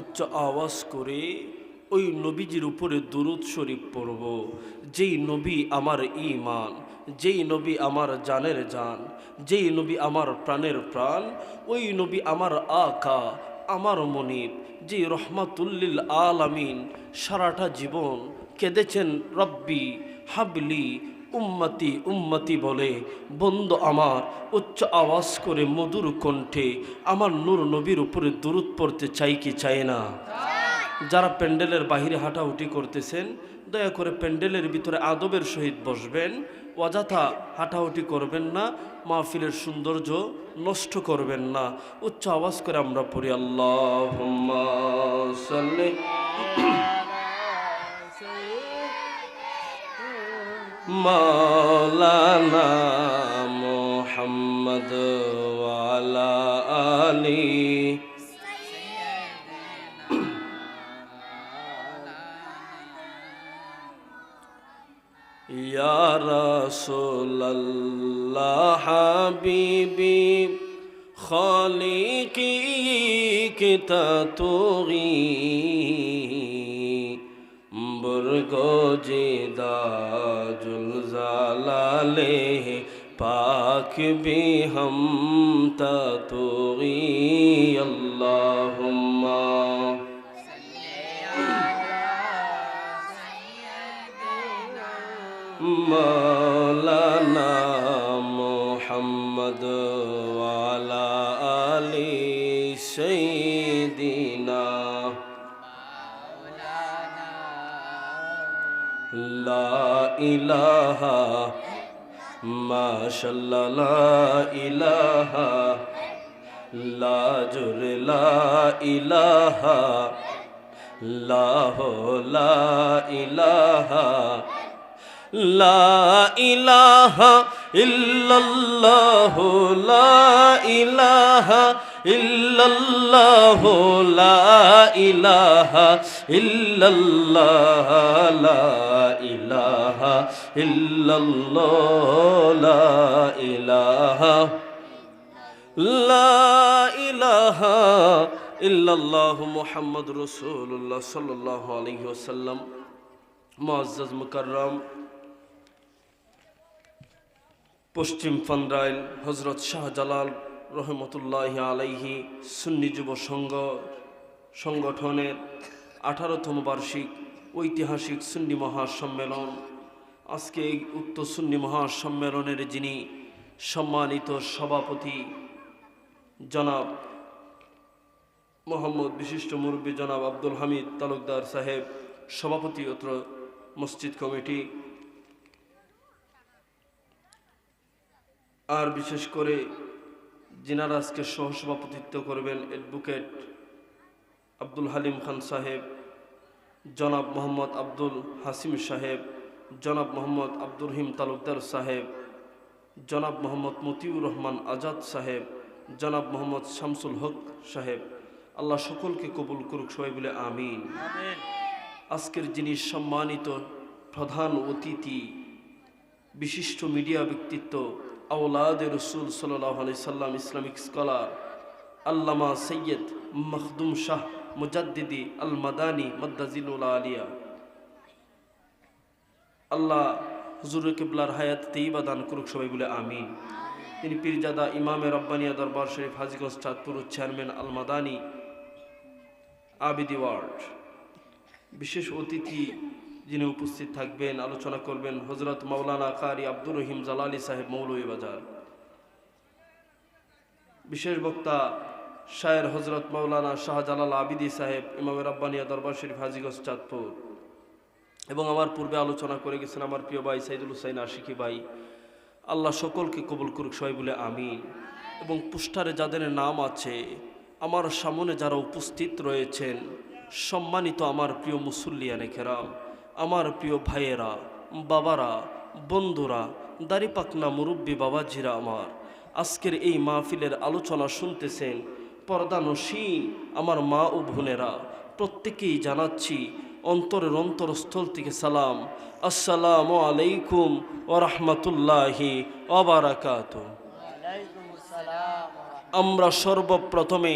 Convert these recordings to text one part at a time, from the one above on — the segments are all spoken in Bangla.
উচ্চ আওয়াজ করে ওই নবীজির উপরে দুরুদ শরীফ পড়ব। যেই নবী আমার ইমান যেই নবী আমার জানের জান, যেই নবী আমার প্রাণের প্রাণ, ওই নবী আমার আকা, আমার মনিব, যে রহমাতুল্লিল আলামিন সারাটা জীবন কেঁদেছেন রব্বি হাবলি উম্মতি উম্মতি বলে, বন্ধু আমার, উচ্চ আওয়াজ করে মধুর কণ্ঠে আমার নূর নবীর উপরে দূরত পড়তে চাই কি চাই না? যারা প্যান্ডেলের বাহিরে হাঁটাহুটি করতেছেন, দয়া করে প্যান্ডেলের ভিতরে আদবের সহিত বসবেন। অযথা হাঁটাহুটি করবেন না, মাহফিলের সৌন্দর্য নষ্ট করবেন না। উচ্চ আওয়াজ করে আমরা পড়ি আল্লাহ مولانا محمد وعلى آله. يا رسول الله حبيبي خالقي كتاتوغي برگو جدا जाले पाक भी हम तोगी अल्लाहुम्मा मौलाना मोहम्मद वाला अली सैदीना ला इलाहा মাশাল্লাহ লা ইলাহা লা জোরে লা ইলাহা লাহ লা ইলাহা লা ইল্লাল্লাহ লা ইলাহা ইল্লাল্লাহ, লা ইলাহা ইল্লাল্লাহ, লা ইলাহা লা ইলাহা ইল্লাল্লাহ মুহাম্মদ রাসূলুল্লাহ সাল্লাল্লাহু আলাইহি ওয়াসাল্লাম। মুআজ্জাজ মুকাররম, পশ্চিম ফান্ডাইল হজরত শাহজালাল রহমতুল্লাহ আলাইহি সুন্নি যুব সংঘ সংগঠনের আঠারোতম বার্ষিক ঐতিহাসিক সুন্নি মহাসম্মেলন। আজকে এই উক্ত সুন্নি মহাসম্মেলনের যিনি সম্মানিত সভাপতি জনাব মোহাম্মদ বিশিষ্ট মুরব্বী জনাব আব্দুল হামিদ তালুকদার সাহেব সভাপতি অত্র মসজিদ কমিটি। আর বিশেষ করে যিনারা আজকে সহসভাপতিত্ব করবেন অ্যাডভোকেট আব্দুল হালিম খান সাহেব জনাব মোহাম্মদ আব্দুল হাসিম সাহেব জনাব মোহাম্মদ আব্দুর রহিম তালুকদার সাহেব জনাব মোহাম্মদ মতিউর রহমান আজাদ সাহেব জনাব মোহাম্মদ শামসুল হক সাহেব। আল্লাহ সকলকে কবুল করুক সবাই বলে আমিন। আজকের যিনি সম্মানিত প্রধান অতিথি বিশিষ্ট মিডিয়া ব্যক্তিত্ব আওলাদ রসুল সাল্লাহ আলি সাল্লাম, ইসলামিক স্কলার, আল্লামা সৈয়দ মখদুম শাহ মুজাদ্দিদি আল মাদানী মদ্দাজিলুল আলিয়া। আল্লাহ হুজুর কিবলার হায়াত তেইবা দান করুক সবাই বলে আমিন। তিনি পীরজাদা ইমামে রব্বানিয়া দরবার শরীফ, হাজিগঞ্জ চাঁদপুর চেয়ারম্যান আল মাদানী আবিদি ওয়ার্ড। বিশেষ অতিথি যিনি উপস্থিত থাকবেন, আলোচনা করবেন হজরত মাওলানা কারি আব্দুর রহিম জালালি সাহেব মৌলভী বাজার। বিশেষ বক্তা শায়ের হজরত মাওলানা শাহজালাল আবিদি সাহেব, ইমামে রব্বানিয়া দরবার শরীফ, হাজিগঞ্জ, চাঁদপুর। এবং আমার পূর্বে আলোচনা করে গেছেন আমার প্রিয় ভাই সাইদুল হুসাইন আশিকি ভাই। আল্লাহ সকলকে কবুল করুক, সবাই বলে আমিন। এবং পুস্টারে যাদের নাম আছে, আমার সামনে যারা উপস্থিত রয়েছেন, সম্মানিত আমার প্রিয় মুসল্লিয়ানে খেরাম আমার প্রিয় ভাইয়েরা, বাবারা, বন্ধুরা দাড়িপাকনা মুরব্বী বাবাজিরা আমার, আজকের এই মাহফিলের আলোচনা শুনতেছেন পর্দানসীন আমার মা ও বোনেরা। প্রত্যেকেই জানাচ্ছি অন্তরের অন্তরস্থল থেকে সালাম। আসসালামু আলাইকুম ও রহমতুল্লাহি অবারাকাত আমরা সর্বপ্রথমে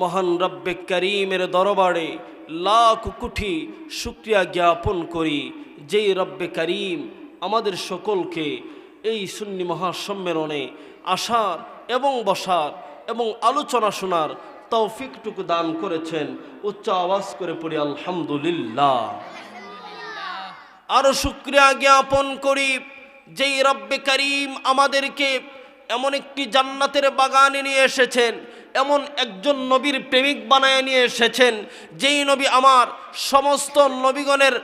মহান রব্বে করিমের দরবারে লাখ কোটি শুক্রিয়া জ্ঞাপন করি। যেই রব্বে করিম আমাদের সকলকে এই সুন্নি মহাসম্মেলনে আসার এবং বসার এবং আলোচনা শোনার তৌফিকটুকু দান করেছেন। উচ্চ আওয়াজ করে পড়ি, আলহামদুলিল্লাহ। আরও শুক্রিয়া জ্ঞাপন করি, যেই রব্বে করিম আমাদেরকে এমন একটি জান্নাতের বাগানে নিয়ে এসেছেন। এমন একজন নবীর প্রেমিক বানায় নিয়ে এসেছেন, যেই নবী আমার সমস্ত নবীগণের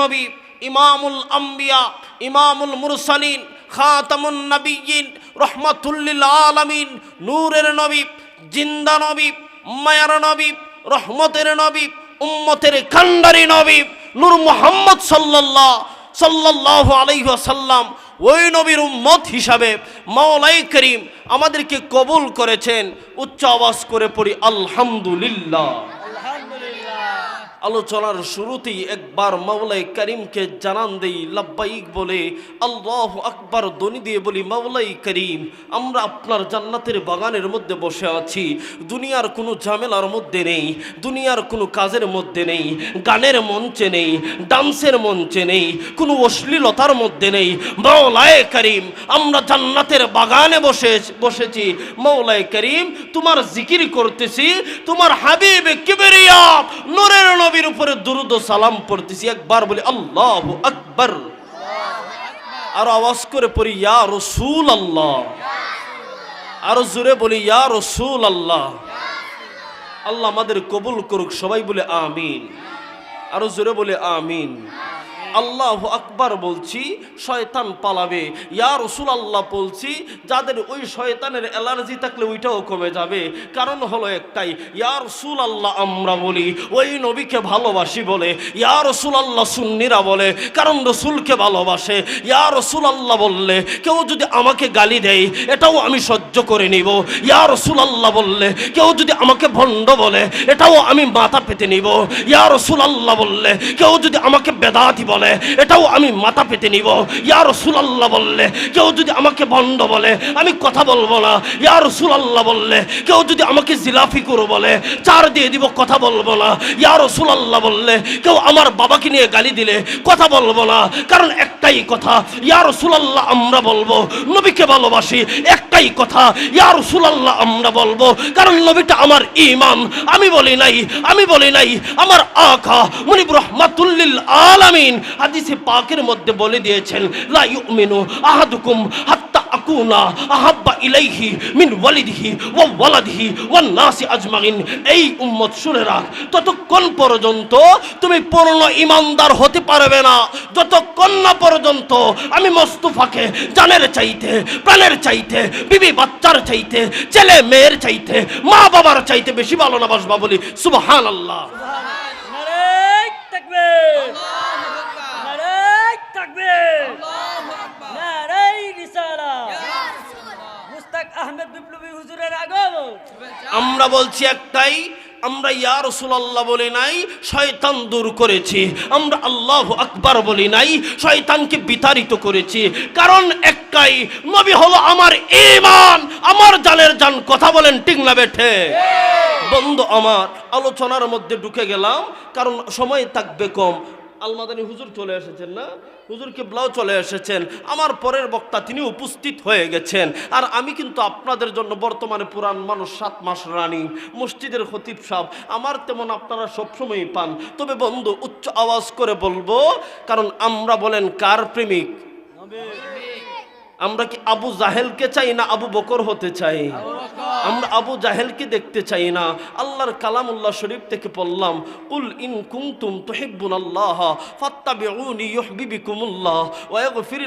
নবী, ইমামুল আম্বিয়া, ইমামুল মুরসালিন, খাতামুন নবীন রহমাতুল্লিল আলমিন, নূরের নবী, জিন্দা নবী, মায়ার নবী, রহমতের নবী, উম্মতের খান্ডারি নবী, নূর মোহাম্মদ সাল্লাল্লাহু আলাইহি ওয়াসাল্লাম ওই নবীর উম্মত হিসাবে মাওলাই করিম আমাদেরকে কবুল করেছেন। উচ্চ আওয়াজ করে পড়ি আলহামদুলিল্লাহ। আলোচনার শুরুতেই একবার মাওলাই করিমকে জানান দেই লাব্বাইক বলে, আল্লাহ আকবার দনি দিয়ে বলি মাওলাই করিম, আমরা আপনার জান্নাতের বাগানের মধ্যে বসে আছি। দুনিয়ার কোনো ঝামেলার মধ্যে নেই, দুনিয়ার কোনো কাজের মধ্যে নেই, গানের মঞ্চে নেই, ডান্সের মঞ্চে নেই, কোনো অশ্লীলতার মধ্যে নেই। মাওলায় করিম, আমরা জান্নাতের বাগানে বসে, বসেছি। মাওলায় করিম, তোমার জিকির করতেছি, তোমার হাবিব কিবরিয়া, নূরের নবীর উপরে দুরুদ সালাম পড়তেছি, একবার বলি, আল্লাহ আকবর। আর আওয়াজ করে পড়ি, ইয়া রসুল আল্লাহ আরও জোরে বলি, ইয়া রসুল আল্লাহ আল্লাহ আমাদের কবুল করুক, সবাই বলে, আমিন। আরও জোরে বলে, আমিন। আল্লাহ আকবার বলছি, শয়তান পালাবে। ইয়া রসুল আল্লাহ বলছি, যাদের ওই শয়তানের অ্যালার্জি থাকলে ওইটাও কমে যাবে। কারণ হলো একটাই, ইয়া রসুল আল্লাহ আমরা বলি, ওই নবীকে ভালোবাসি বলে, ইয়া রসুল আল্লাহ সুন্নিরা বলে, কারণ রসুলকে ভালোবাসে। ইয়া রসুল আল্লাহ বললে, কেউ যদি আমাকে গালি দেয়, এটাও আমি সহ্য করে নিব। ইয়া রসুল আল্লাহ বললে, কেউ যদি আমাকে ভণ্ড বলে, এটাও আমি মাথা পেতে নিব। ইয়া রসুল আল্লাহ বললে, কেউ যদি আমাকে বেদাতি বলে এটাও আমি মাথা পেতে নিব। ইয়া রসুল আল্লাহ বললে, কেউ যদি আমাকে ভণ্ড বলে, আমি কথা বলব না। ইয়া রসুল আল্লাহ বললে, কেউ যদি আমাকে জিলাফি করো বলে, চার দিয়ে দিব, কথা বলব না। ইয়া রসুল আল্লাহ বললে, কেউ আমার বাবাকে নিয়ে গালি দিলে, কথা বলব না। কারণ একটাই কথা, ইয়া রসুল আল্লাহ আমরা বলব, নবীকে ভালোবাসি, একটাই কথা, ইয়া রসুল আল্লাহ আমরা বলব। কারণ নবীটা আমার ইমান আমি বলি নাই, আমি বলি নাই, আমার আখা, মুনিব রহমাতুল্লিল আলামিন হাদিসে পাকের মধ্যে বলে দিয়েছেন লা ইউমিনু আহাদুকুম হাত্তা আকুনা আহাব্বা ইলাইহি মিন ওয়ালিদিহি ওয়া ওয়ালাদিহি ওয়ান নাসি আজমাইন এই উম্মত শুনে রাখ ততক্ষণ পর্যন্ত তুমি পূর্ণ ইমানদার হতে পারবে না যতক্ষণ না পর্যন্ত আমি মস্তুফাকে জানের চাইতে প্রাণের চাইতে বিবি বাচ্চার চাইতে ছেলে মেয়ের চাইতে মা বাবার চাইতে বেশি ভালো না বাসবা বলি সুবহান আল্লাহ আমরা বলছি একটাই, আমরা ইয়া রসুলাল্লাহ বলি নাই, শয়তান দূর করেছি। আমরা আল্লাহ আকবার বলি নাই, শয়তানকে বিতাড়িত করেছি। কারণ একটাই, নবী হলো আমার ইমান আমার জানের জান, কথা বলেন ঠিক না বেঠে? বন্ধু আমার, আলোচনার মধ্যে ঢুকে গেলাম, কারণ সময় থাকবে কম। আলমাদানি হুজুর চলে এসেছেন না? হুজুর ব্লাউজ চলে এসেছেন। আমার পরের বক্তা তিনি উপস্থিত হয়ে গেছেন। আর আমি কিন্তু আপনাদের জন্য বর্তমানে পুরান মানুষ সাত মাস রানী, মসজিদের খতিব সাহ। আমার তেমন আপনারা সবসময়ই পান। তবে বন্ধু, উচ্চ আওয়াজ করে বলব, কারণ আমরা বলেন কার প্রেমিক? আমরা কি আবু জাহেলকে চাই না আবু বকর হতে চাই? আমরা আবু জাহেলকে দেখতে চাই না। আল্লাহর কালামুল্লাহ শরীফ থেকে পড়লাম, কুল ইন কুনতুম তুহিব্বুন আল্লাহ ফাত্তাবিউনি ওয়া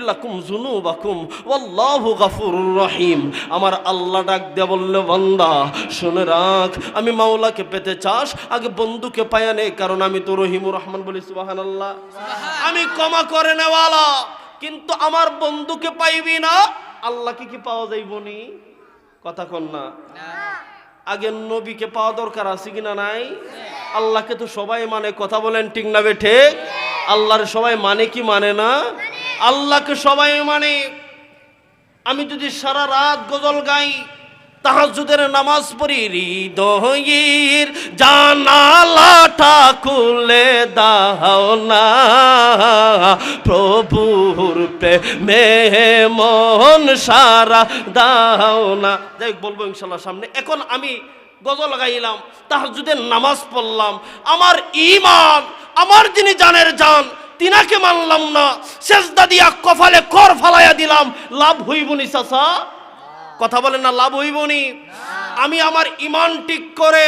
লাকুম যুনুবাকুম, ওয়াল্লাহু গাফুরুর রহিম। আমার আল্লাহ ডাক দিয়ে বান্দা, শুনে রাখ, আমি মাওলাকে পেতে চাস, আগে বন্ধুকে পায়া নে, কারণ আমি তো রহিমুর রহমান বলি, সুবহানাল্লাহ। আমি ক্ষমা করে নেওয়ালা কিন্তু আমার বন্ধুকে পাইবি না আল্লাহকে কি পাওয়া যাইব নি কথা কন না। আগে নবীকে পাওয়া দরকার আছে কিনা নাই? আল্লাহকে তো সবাই মানে কথা বলেন ঠিক না বেঠে? আল্লাহর সবাই মানে কি মানে না? আল্লাহকে সবাই মানে আমি যদি সারা রাত গজল গাই তাহাজুদের নামাজ পড়ি হৃদয়ের জানালাটা খুলে দাও না। প্রভুর প্রেমে মন সারা দাও না। হোক, বলব ইনশাল্লাহ সামনে। এখন আমি গজল গাইলাম তাহাজুদের নামাজ পড়লাম। আমার ইমান আমার যিনি জানের জান তিনাকে মানলাম না। শেষদা দিয়া কফালে কর ফালাইয়া দিলাম। লাভ হইবনি চাচা। কথা বলেন না লাভ হইবনি আমি আমার ইমান ঠিক করে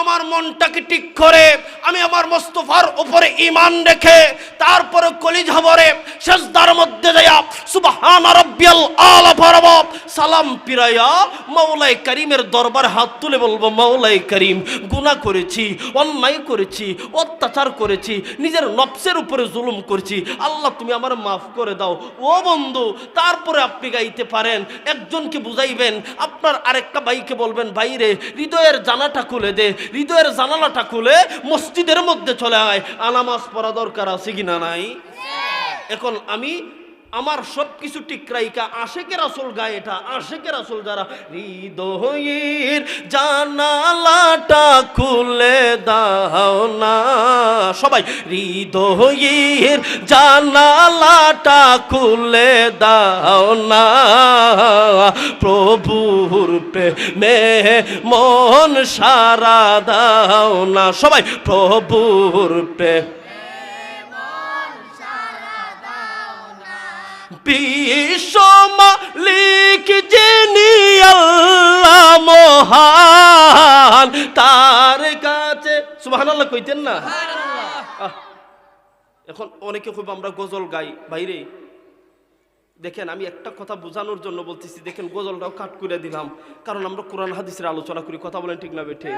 আমার মনটাকে ঠিক করে, আমি আমার মোস্তফার উপরে ইমান রেখে, তারপরে কলিজা ভরে শেষদার মধ্যে দেয়া সুবহান রাব্বিয়াল আলা পরব সালাম পিরায়া মাওলাই করিমের দরবার হাত তুলে বলব মাওলাই করিম, গুনাহ করেছি, অন্যায় করেছি, অত্যাচার করেছি, নিজের নফসের উপরে জুলুম করেছি। আল্লাহ, তুমি আমার মাফ করে দাও। ও বন্ধু, তারপরে আপনি গাইতে পারেন, একজনকে বুঝাইবেন, আপনার আরেকটা ভাইকে বলবেন বাইরে হৃদয়ের জানাটা খুলে দে হৃদয়ের জানালাটা খুলে মসজিদের মধ্যে চলে আয়। আনামাজ পড়া দরকার আছে কিনা নাই? এখন আমি আমার সব কিছু টিকরাইকা আশেকের এটা আশেকের আসল যারা হৃদয়ের জানালাটা খুলে দাও না। সবাই, হৃদয়ের জানালাটা খুলে দাও না। প্রভুর প্রেমে মন সারা দাও না। সবাই, প্রভুর প্রেম বিশ্বমালিক যিনি আল্লাহ মহান তার কাছে। সুবহানাল্লাহ কইতেন না? এখন অনেকে খুব আমরা গজল গাই। বাইরে দেখেন আমি একটা কথা বোঝানোর জন্য বলতেছি দেখেন গজলটাও কাট করে দিলাম। কারণ আমরা কোরআন হাদিসের আলোচনা করি কথা বলেন ঠিক না বেঠে?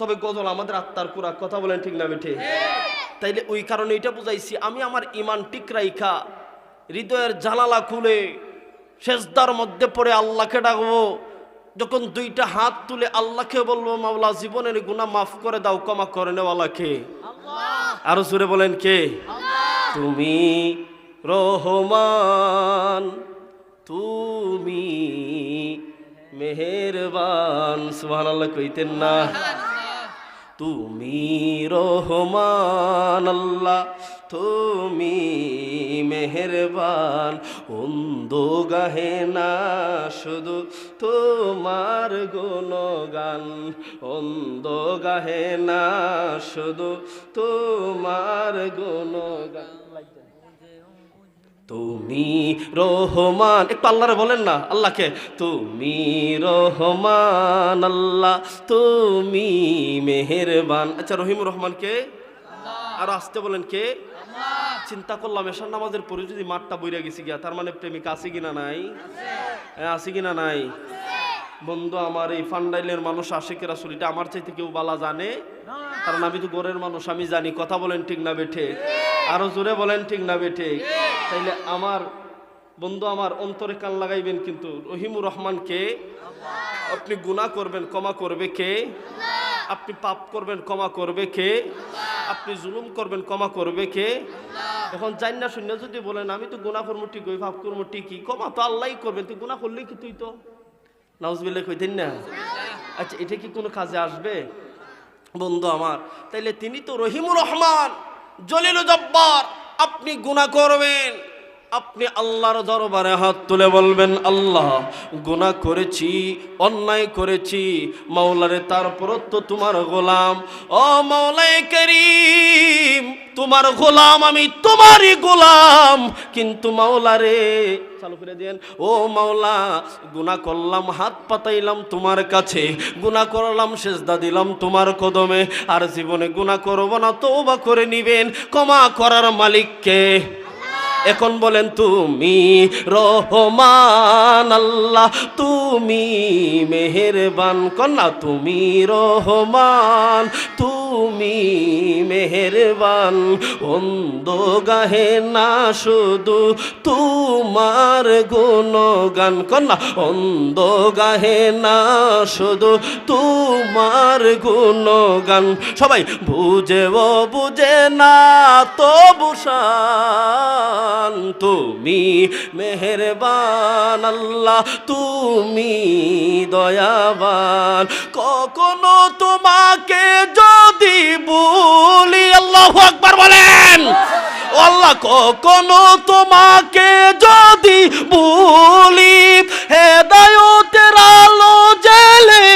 তবে গজল আমাদের আত্মার পুরা কথা বলেন ঠিক না বেঠে? তাইলে ওই কারণে এটা বুঝাইছি আমি আমার ইমান ঠিক রাইখা হৃদয়ের জানালা খুলে শেষদার মধ্যে পড়ে আল্লাহকে ডাকবো। যখন দুইটা হাত তুলে আল্লাহকে বলব মাওলা জীবনের গুনাহ মাফ করে দাও ক্ষমা করে নেওয়ালাকে আরও সুরে বলেন কে? তুমি রহমান তুমি মেহেরবান। সুবহানাল্লাহ কইতেন না। তুমি রহমান আল্লাহ তুমি মেহেরবান। অন্ধ গাহে না, শুধু তোমার গুণগান। অন্ধ গাহে না, শুধু তোমার গুণগান। তুমি রহমান, একটু আল্লাহরে বলেন না, আল্লাহকে। তুমি রহমান, আল্লাহ, তুমি মেহেরবান। আচ্ছা রহিম রহমান কে? আর আসতে বলেন কে? চিন্তা করলাম এসার নামাজের পরে যদি মাঠটা বইরা গেছি গিয়া, তার মানে প্রেমিক আছে কিনা নাই? হ্যাঁ আছে কিনা নাই? বন্ধু, আমার এই ফান্ডাইলের মানুষ আশেকের আসলে এটা আমার চাইতে কেউ বালা জানে? কারণ আমি তো গোরের মানুষ, আমি জানি। কথা বলেন ঠিক না বেঠে? আরও জোরে বলেন ঠিক না বেঠে? তাইলে আমার বন্ধু, আমার অন্তরে কান লাগাইবেন কিন্তু রহিমুর রহমানকে আপনি গুনাহ করবেন, ক্ষমা করবে কে? আপনি পাপ করবেন, ক্ষমা করবে কে? আপনি জুলুম করবেন, ক্ষমা করবে কে? এখন যাই না শূন্য যদি বলেন, আমি তো গুণা করব ঠিক ওই ভাব করব ঠিকই ক্ষমা তো আল্লাহ করবেন, তুই গুণা করলি কি তুই তো? নাউজবিল্লাহ কইতেন না? আচ্ছা এটা কি কোনো কাজে আসবে? বন্ধু আমার, তাইলে তিনি তো রহিমুর রহমান জলিল জব্বার, আপনি গুণা করবেন। আপনি আল্লাহর দরবারে হাত তুলে বলবেন, আল্লাহ, গুনাহ করেছি, অন্যায় করেছি, মাওলারে তারপর তো তোমার গোলাম। ও মাওলাই করিম, তোমার গোলাম আমি তোমারই গোলাম। কিন্তু মাওলারে, চালু করে দেন, ও মাওলা, গুনাহ করলাম, হাত পাতাইলাম তোমার কাছে, গুনাহ করলাম, সেজদা দিলাম তোমার কদমে। আর জীবনে গুনাহ করব না, তওবা করে নিবেন, ক্ষমা করার মালিককে। এখন বলেন তুমি রহমান আল্লাহ তুমি মেহেরবান কন্যা তুমি রহমান তুমি তুমি মেহেরবান। অন্ধ গাহে না শুধু তোমার গুণগান কন্যা অন্ধ গাহে না শুধু তোমার গুণগান। সবাই বুঝেও বুঝে না তো বুসান তুমি মেহেরবান আল্লাহ, তুমি দয়াবান। কখনো তোমাকে যদি বলি, আল্লাহ আকবার বলেন। আল্লাহ কখনো তোমাকে যদি বলি, হেদায়তের আলো জেলে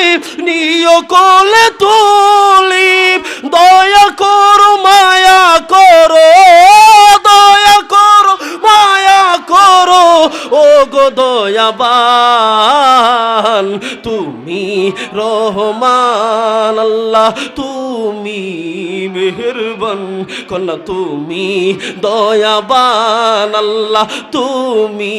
নিয় কোলে তুলি, দয়া করো, মায়া করো, দয়া করো, মায়া করো ও গো দয়াবান, তুমি রহমান আল্লাহ তুমি মেহেরবান কন্যা, তুমি দয়াবান আল্লাহ, তুমি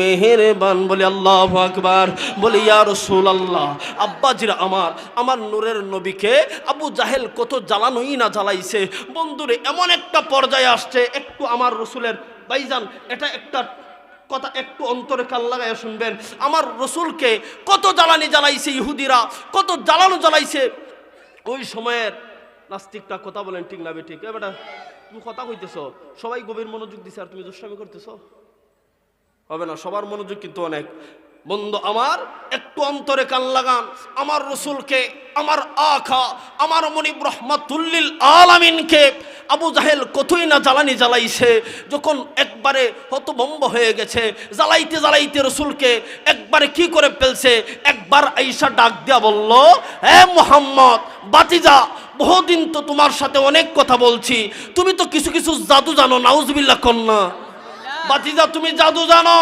মেহেরবান। বলি, আল্লাহ আকবার। বলি, ইয়া রসুল আল্লাহ আব্বাজিরা আমার আমার নূরের নবীকে আবু জাহেল কত জ্বালানোই না জ্বালাইছে। বন্ধুরে, এমন একটা পর্যায়ে আসছে, একটু আমার রসুলের বাইজান এটা একটা কথা একটু অন্তরে কাল লাগাইয়া শুনবেন। আমার রসুলকে কত জ্বালানি জ্বালাইছে ইহুদিরা, কত জ্বালানো জ্বালাইছে। ওই সময়ের নাস্তিকটা কথা বলেন, ঠিক না ঠিক। এবার তুমি কথা কইতেছ, সবাই গভীর মনোযোগ দিছে আর তুমি দুষ্টামি করতেছ? হবে না, সবার মনোযোগ কিন্তু অনেক। বন্ধু, আমার একটু অন্তরে কান লাগান। আমার রসুলকে, আমার আখা, আমার মনিব রহমাতুল্লিল আলামিনকে আবু জাহেল কতই না জ্বালানি জ্বালাইছে, যখন একবারে হতভম্ব হয়ে গেছে, জ্বালাইতে জ্বালাইতে রসুলকে একবারে কি করে ফেলছে? একবার আইসা ডাক দেয়া বলল, হে মোহাম্মদ বাতিজা বহুদিন তো তোমার সাথে অনেক কথা বলছি। তুমি তো কিছু কিছু জাদু জানো নাউজবিল্লা কন্যা। বাতিজা, তুমি জাদু জানো,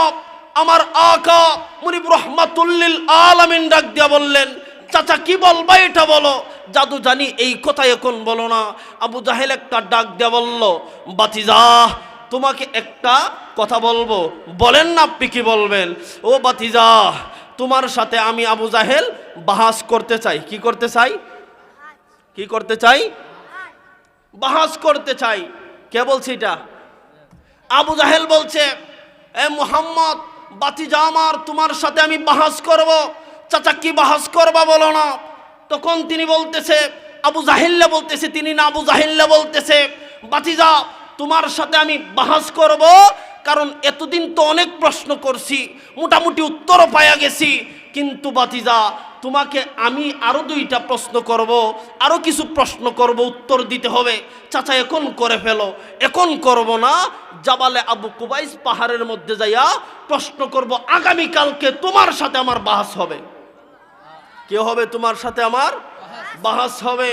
আমার আকা মুনিব রহমাতুল্লিল আলামিন ডাক দিয়া বললেন, চাচা, কি বলবা এটা বলো? জাদু জানি, এই কথা এখন বলো না। আবু জাহেল একটা ডাক দিয়া বলল, বাতিজা, তোমাকে একটা কথা বলব। বলেন না আপনি কি বলবেন? ও বাতিজা, তোমার সাথে আমি আবু জাহেল বাহাস করতে চাই। কি করতে চাই? কি করতে চাই? বাহাস করতে চাই। কে বলছে এটা? আবু জাহেল বলছে, এ মোহাম্মদ বাতিজা আমার, তোমার সাথে আমি বাহাস করব। চাচা, কি বাহাস করবা বলো না? তখন তিনি বলতেছে, আবু জাহিল্লা বলতেছে, তিনি না আবু জাহিল্লা বলতেছে বাতিজা তোমার সাথে আমি বাহাস করব, কারণ এতদিন তো অনেক প্রশ্ন করছি, মোটামুটি উত্তরও পাইয়া গেছি, কিন্তু বাতিজা তোমাকে আমি আরও দুইটা প্রশ্ন করব, আরও কিছু প্রশ্ন করব, উত্তর দিতে হবে। চাচা, এখন করে ফেলো। এখন করব না, জাবালে আবু কুবাইস পাহাড়ের মধ্যে যাইয়া প্রশ্ন করব আগামী কালকে তোমার সাথে আমার বাহাস হবে। কে হবে তোমার সাথে আমার বাহাস হবে?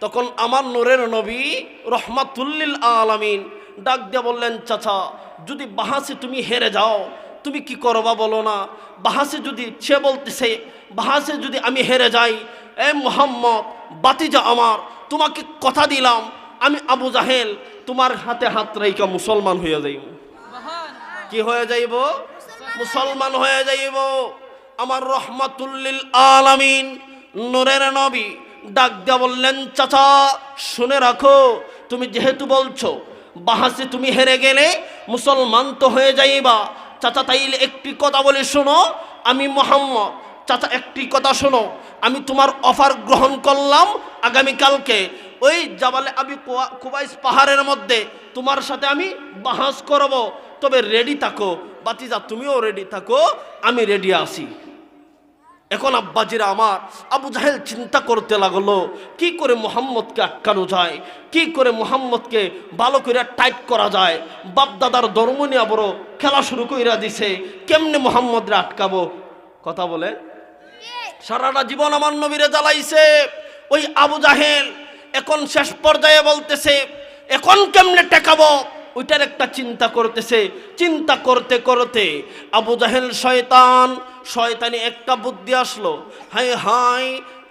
তখন আমার নূরের নবী রহমাতুল্লিল আলামিন ডাক দিয়ে বললেন, চাচা, যদি বাহাসে তুমি হেরে যাও, তুমি কি করবা বলো না? বাহাসে যদি সে বলতেছে বাহাসে যদি আমি হেরে যাই এ মোহাম্মদ বাতিজা আমার তোমাকে কথা দিলাম আমি আবু জাহেল তোমার হাতে হাত রাইকা মুসলমান হয়ে যাইব। কি হয়ে যাইব? মুসলমান। হয়ে যাইব। আমার রহমাতুল্লিল আলামিন নূরের নবী ডাক দিয়া বললেন চাচা শুনে রাখো তুমি যেহেতু বলছো বাহাসে তুমি হেরে গেলে মুসলমান তো হয়ে যাইবা। চাচা তাইলে একটি কথা বলে শোনো আমি মোহাম্মদ চাচা, একটি কথা শোনো। আমি তোমার অফার গ্রহণ করলাম আগামীকালকে। ওই জাবালে কুয়া- কুবাইস পাহাড়ের মধ্যে তোমার সাথে আমি বাহাস করব। তবে রেডি থাকো। বাতিজা, তুমিও রেডি থাকো। আমি রেডি আছি। এখন আব্বাজিরা আমার, আবু জাহেল চিন্তা করতে লাগল, কি করে মোহাম্মদকে আটকানো যায়? কি করে মোহাম্মদকে ভালো করে টাইট করা যায়? বাপ দাদার নিয়ে বড় খেলা শুরু কইরা দিছে, কেমনে মোহাম্মদরে আটকাবো? কথা বলে সারাটা জীবন আমার নবীরে জ্বালাইছে। ওই আবু জাহেল এখন শেষ পর্যায়ে বলতেছে, এখন কেমনে টেকাবো ওইটার একটা চিন্তা করতেছে। চিন্তা করতে করতে আবু জাহেল শয়তান, শয়তানি একটা বুদ্ধি আসলো। হাই হাই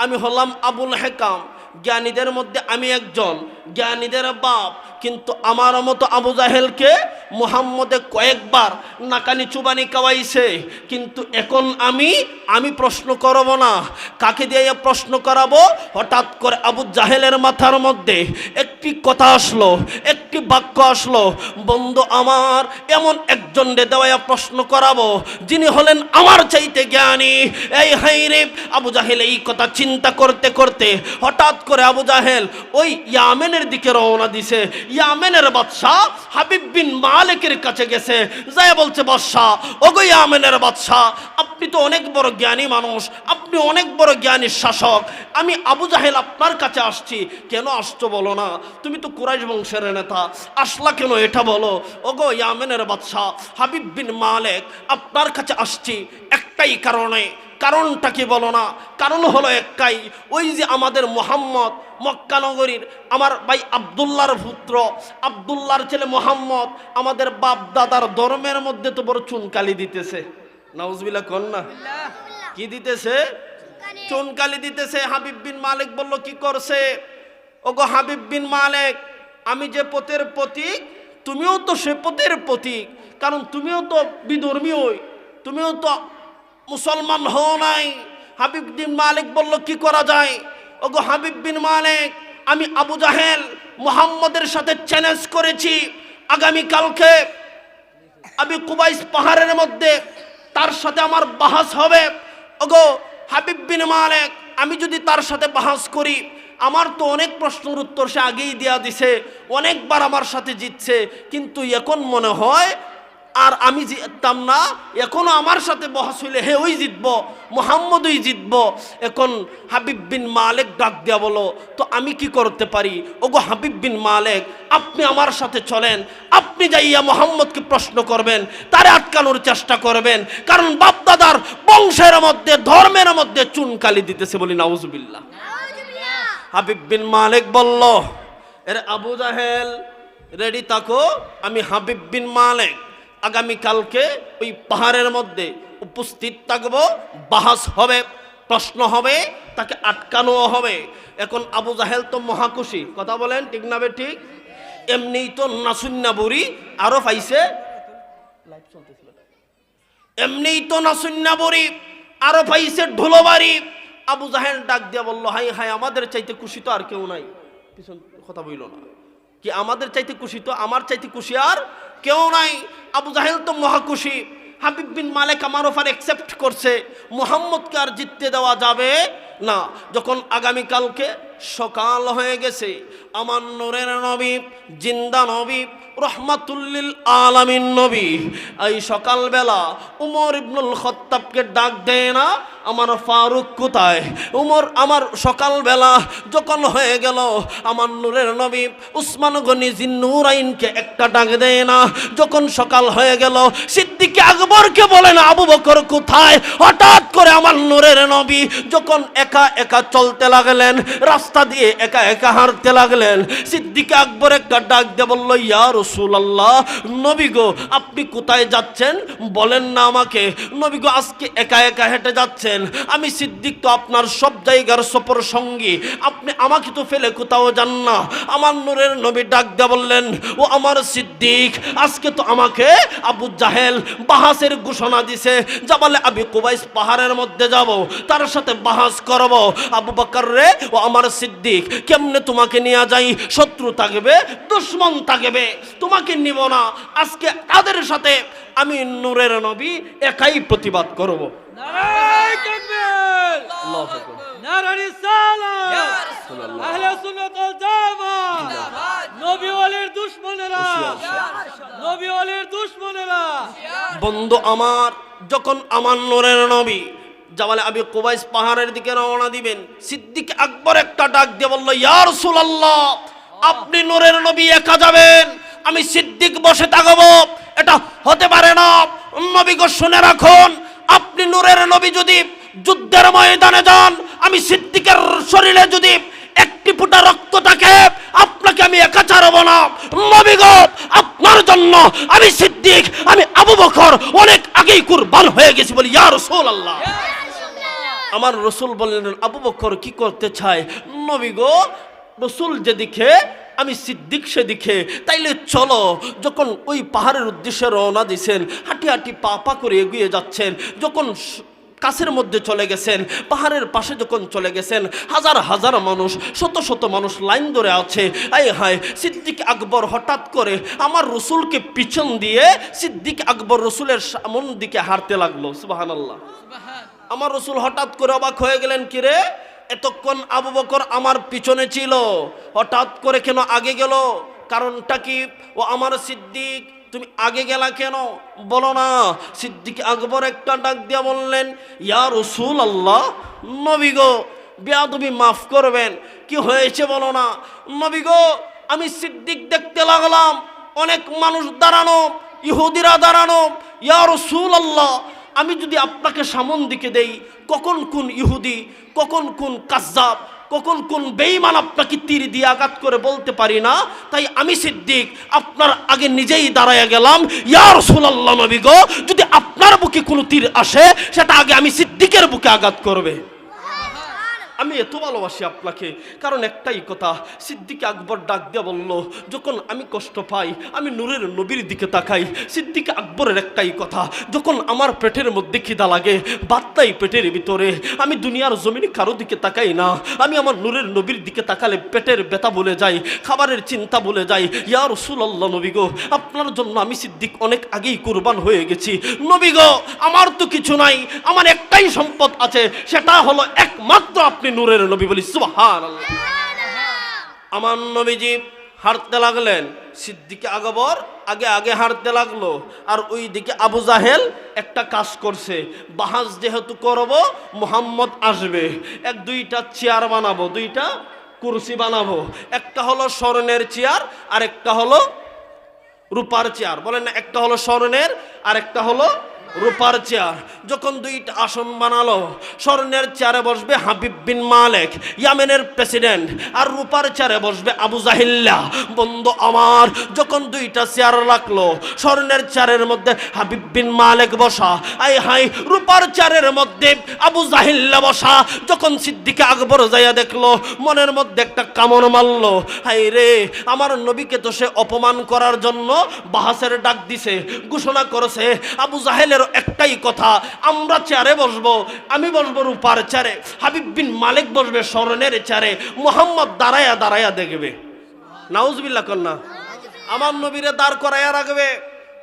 আমি হলাম আবুল হেকাম। জ্ঞানীদের মধ্যে আমি একজন। জ্ঞানীদের বাপ। কিন্তু আমার মতো আবু জাহেলকে মুহাম্মদে কয়েকবার নাকানি চুবানি কাওয়াইছে কিন্তু এখন আমি আমি প্রশ্ন করব না। কাকে দিয়ে প্রশ্ন করাবো? হঠাৎ করে আবু জাহেলের মাথার মধ্যে একটি কথা আসলো, একটি বাক্য আসলো, বন্ধু আমার, এমন একজন দেওয়া প্রশ্ন করাবো, যিনি হলেন আমার চাইতে জ্ঞানী। এই হাইরে আবু জাহেল এই কথা চিন্তা করতে করতে হঠাৎ করে আবু জাহেল ওই ইয়ামেনের দিকে রওনা দিছে। ইয়ামেনের বাদশাহ হাবিব বিন মালিকের কাছে গেছে। যায় বলছে বাদশাহ ওগো ইয়ামেনের বাদশাহ আপনি তো অনেক বড় জ্ঞানী মানুষ, আপনি অনেক বড় জ্ঞানী শাসক। আমি আবু জাহেল আপনার কাছে আসছি। কেন আসছো বলো না? তুমি তো কুরাইশ বংশের নেতা। আসলা কেন এটা বলো? ওগো ইয়ামেনের বাদশাহ হাবিব বিন মালেক আপনার কাছে আসছি একটাই কারণে। কারণটা কি বলো না? কারণ হলো একটাই, ওই যে আমাদের মোহাম্মদ মক্কানগরীর আমার ভাই আবদুল্লাহর পুত্র, আবদুল্লাহর ছেলে মোহাম্মদ, আমাদের বাপ দাদার ধর্মের মধ্যে তো বড় চুনকালি দিতেছে। নাউজবিল্লা কন না? কি দিতেছে? চুনকালি দিতেছে। হাবিব বিন মালিক বলল, কি করছে? ওগো হাবিব বিন মালিক, আমি যে পথের প্রতীক, তুমিও তো সে পথের প্রতীক, কারণ তুমিও তো বিধর্মীয় তুমিও তো মুসলমান হও নাই। হাবিব বিন মালিক বলল, কি করা যায়? ওগো হাবিব বিন মালিক, আমি আবু জাহেল মুহাম্মদের সাথে চ্যালেঞ্জ করেছি। আগামী কালকে আমি কুবাইস পাহাড়ের মধ্যে তার সাথে আমার বাহাস হবে। ওগো হাবিব বিন মালেক, আমি যদি তার সাথে বাহাস করি, আমার তো অনেক প্রশ্নের উত্তর সে আগেই দেওয়া দিছে। অনেকবার আমার সাথে জিতছে। কিন্তু এখন মনে হয় আর আমি জিততাম না এখনও আমার সাথে বহাস হইলে হে ওই জিতব মোহাম্মদই জিতব। এখন হাবিব বিন মালেক ডাক দেয়া বলো তো আমি কি করতে পারি? ওগো হাবিব বিন মালেক আপনি আমার সাথে চলেন আপনি যাইয়া মোহাম্মদকে প্রশ্ন করবেন তারে আটকানোর চেষ্টা করবেন কারণ বাপদাদার বংশের মধ্যে ধর্মের মধ্যে চুনকালি দিতেছে বলি নাউজুবিল্লাহ। হাবিব বিন মালেক বলল এর আবু জাহেল রেডি থাকো আমি হাবিব বিন মালিক। আগামী কালকে ওই পাহাড়ের মধ্যে উপস্থিত থাকব। বাহাস হবে, প্রশ্ন হবে, তাকে আটকানো হবে। এখন আবু জাহেল তো মহাকুশি কথা বলেন, ঠিক না বে ঠিক? এমনি তো নাসুন্না বুড়ি, আরও পাইছে। এমনি তো নাসুন্না বুড়ি, আরও পাইছে ঢোলবাড়ি আবু জাহেল ডাক দিয়া বলল হাই হাই আমাদের চাইতে খুশি তো আর কেউ নাই। পিছন কথা বইল না। কি আমাদের চাইতে খুশি তো? আমার চাইতে খুশি আর কেউ নাই। আবু জাহেল তো মহাখুশি হাবিব বিন মালিক আমার ওপর অ্যাকসেপ্ট করছে, মোহাম্মদকে আর জিততে দেওয়া যাবে না। যখন আগামীকালকে সকাল হয়ে গেছে, আমার নোরের নবী, জিন্দা নবী, রহমাতুল্লিল আলামিন নবী, এই সকালবেলা উমর ইবনুল খত্তাবকে ডাক দেয় না, আমার ফারুক কোথায়? উমর, আমার সকালবেলা যখন হয়ে গেল, আমার নূরের নবী উসমান গনি জিন্নুরাইনকে একটা ডাক দেয় না। যখন সকাল হয়ে গেল সিদ্দিকে আকবরকে বলে না, আবু বকর কোথায়? হঠাৎ করে আমার নূরের নবী যখন একা একা চলতে লাগলেন, রাস্তা দিয়ে একা একা হাঁটতে লাগলেন, সিদ্দিকে আকবর একটা ডাক দিয়ে বলল, ইয়া রসুল নবী গো, আপনি কোথায় যাচ্ছেন? বলেন না আমাকে। নবী গো, আজকে একা একা হেঁটে যাচ্ছেন। আমি সিদ্দিক তো আপনার সব জায়গার সফর সঙ্গী। আপনি আমাকে তো ফেলে কোথাও যান না। আমার নূরের নবী ডাক দিয়ে বললেন, ও আমার সিদ্দিক, আজকে তো আমাকে আবু জাহেল বাহাসের ঘোষণা দিছে যাবালে আমি কুবাইস পাহাড়ের মধ্যে যাব তার সাথে বাহাস করব। আবু বাকর রে ও আমার সিদ্দিক কেমনে তোমাকে নিয়ে যাই? শত্রু থাকবে দুশ্মন থাকবে তোমাকে নিব না। আজকে তাদের সাথে আমি নূরের নবী একাই প্রতিবাদ করব। আল্লাহু আকবার। নারা রিসালাত। আহলে সুন্নাত ওয়াল জামাত। নবী ওয়ালির দুশমনেরা। নবী ওয়ালির দুশমনেরা। বন্ধু আমার যখন আমার নোরের নবী জামালে আবি কুবাইস পাহাড়ের দিকে রওনা দিবেন সিদ্দিক আকবর একটা ডাক দিয়ে বলল ইয়ার সুলাল্লাহ আপনি নোরের নবী একা যাবেন? আমি সিদ্দিক বসে থাকব। এটা হতে পারে না। নবী গো শুনে রাখুন আপনি নূরের নবী যদি যুদ্ধের ময়দানে যান আমি সিদ্দিকের শরীরে যদি একটি ফুটা রক্ত থাকে আপনাকে আমি একা ছাড়ব না। নবী গো আপনার জন্য আমি সিদ্দিক আমি আবু বকর অনেক আগেই কুরবান হয়ে গেছি বলি ইয়া রাসূলুল্লাহ। আমার রসুল বললেন আবু বকর কি করতে চায়? নবী গো রসুল যেদিকে আমি সিদ্দিক সেদিকে। তাইলে চলো যখন ওই পাহাড়ের উদ্দেশ্যে রওনা দিছেন হাঁটি হাঁটি পা পা করে এগিয়ে যাচ্ছেন যখন কাছের মধ্যে চলে গেছেন, পাহাড়ের পাশে যখন চলে গেছেন, হাজার হাজার মানুষ, শত শত মানুষ লাইন ধরে আছে। আয় হায়, সিদ্দিক আকবর হঠাৎ করে আমার রসুলকে পিছন দিয়ে সিদ্দিক আকবর রসুলের সামন দিকে হারতে লাগল। সুবাহান আল্লাহ আমার রসুল হঠাৎ করে অবাক হয়ে গেলেন কিরে এতক্ষণ আবু বকর আমার পিছনে ছিল। হঠাৎ করে কেন আগে গেল? কারণটা কি? ও আমার সিদ্দিক তুমি আগে গেলা কেন? বলো না। সিদ্দিক আকবর একটা ডাক দিয়া বললেন, ইয়া রসুল আল্লাহ নবী গো বিয়া তুমি মাফ করবেন। কি হয়েছে বলো না? নবী গো, আমি সিদ্দিক দেখতে লাগলাম। অনেক মানুষ দাঁড়ানো, ইহুদিরা দাঁড়ানো। ইয়া রসুল আল্লাহ আমি যদি আপনাকে সামন দিকে দেই, কখন কোন ইহুদি, কখন কোন কাজ্জাব কখন কোন বেইমান আপনাকে তীর দিয়ে আঘাত করে বলতে পারি না? তাই আমি সিদ্দিক, আপনার আগে নিজেই দাঁড়াইয়া গেলাম। ইয়ার রাসূলুল্লাহ নবী গো, যদি আপনার বুকে কোনো তীর আসে, সেটা আগে আমি সিদ্দিকের বুকে আঘাত করবে। আমি এত ভালোবাসি আপনাকে। কারণ একটাই কথা, সিদ্দিক আকবর ডাক দিয়ে বলল, যখন আমি কষ্ট পাই, আমি নূরের নবীর দিকে তাকাই। সিদ্দিক আকবরের একটাই কথা, যখন আমার পেটের মধ্যে খিদা লাগে বাত্তাই পেটের ভিতরে। আমি দুনিয়ার জমিনে কারও দিকে তাকাই না। আমি আমার নূরের নবীর দিকে তাকালে পেটের ব্যথা বলে যাই, খাবারের চিন্তা বলে যাই। ইয়া রসুল্লাহ নবী গো, আপনার জন্য আমি সিদ্দিক অনেক আগেই কুরবান হয়ে গেছি। নবী গো, আমার তো কিছু নাই, আমার একটাই সম্পদ আছে, সেটা হলো একমাত্র আপনি নূরের নবী বলি সুবহান আমার নবীজি হাঁটতে লাগলেন সিদ্দিকে আগবর আগে আগে হাঁটতে লাগল আর ওই দিকে আবু জাহেল একটা কাজ করছে বাহাজ যেহেতু করব মোহাম্মদ আসবে এক দুইটা চেয়ার বানাবো দুইটা কুরসি বানাবো একটা হলো স্বর্ণের চেয়ার আর একটা হলো রূপার চেয়ার বলেন না একটা হলো স্বর্ণের আর একটা হলো রূপার চেয়ার, যখন দুইটা আসন বানালো, স্বর্ণের চেয়ারে বসবে হাবিব বিন মালেক, ইয়ামেনের প্রেসিডেন্ট, আর রূপার চেয়ারে বসবে আবু জাহিল্লা। বন্ধু আমার, যখন দুইটা চেয়ার রাখল, স্বর্ণের চেয়ারের মধ্যে হাবিব বিন মালেক বসা, আই হাই, রূপার চেয়ারের মধ্যে আবু জাহিল্লা বসা। যখন সিদ্দিকে আকবর যাইয়া দেখল, মনের মধ্যে একটা কামন মারলো, হাই রে, আমার নবীকে তো সে অপমান করার জন্য বাহাসের ডাক দিছে, ঘোষণা করেছে, আবু জাহেলের একটাই কথা, আমরা চেয়ারে বসবো, আমি বসবো রূপার চেয়ারে, হাবিব বিন মালিক বসবে স্মরণের চেয়ারে, মোহাম্মদ দাঁড়ায়া দাঁড়ায়া দেখবে। নাউজবিল্লা কন্যা, আমার নবীরে দাঁড় করাইয়া রাখবে,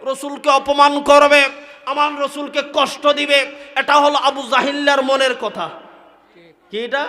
রসুলকে অপমান করবে, আমার রসুলকে কষ্ট দিবে, এটা হলো আবু জাহিল্লার মনের কথা। কি এটা?